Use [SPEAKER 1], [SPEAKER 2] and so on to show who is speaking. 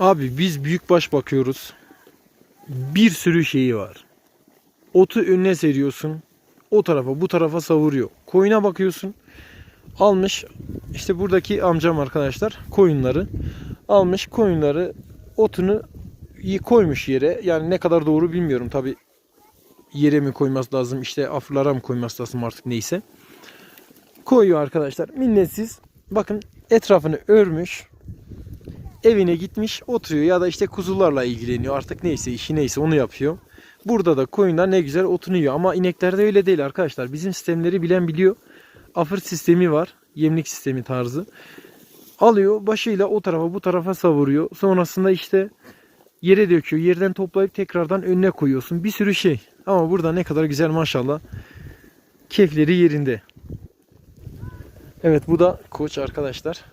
[SPEAKER 1] Abi biz büyükbaş bakıyoruz. Bir sürü şeyi var. Otu önüne seriyorsun. O tarafa bu tarafa savuruyor. Koyuna bakıyorsun. Almış işte buradaki amcam arkadaşlar koyunları almış koyunları otunu koymuş yere. Yani ne kadar doğru bilmiyorum tabi yere mi koyması lazım işte aflara mı koyması lazım artık neyse. Koyuyor arkadaşlar minnetsiz. Bakın etrafını örmüş. Evine gitmiş oturuyor ya da işte kuzularla ilgileniyor artık neyse işi neyse onu yapıyor. Burada da koyunlar ne güzel otunu yiyor ama ineklerde öyle değil arkadaşlar. Bizim sistemleri bilen biliyor. Afır sistemi var. Yemlik sistemi tarzı. Alıyor başıyla o tarafa bu tarafa savuruyor. Sonrasında işte yere döküyor. Yerden toplayıp tekrardan önüne koyuyorsun. Bir sürü şey. Ama burada ne kadar güzel maşallah. Keyifleri yerinde. Evet bu da koç arkadaşlar.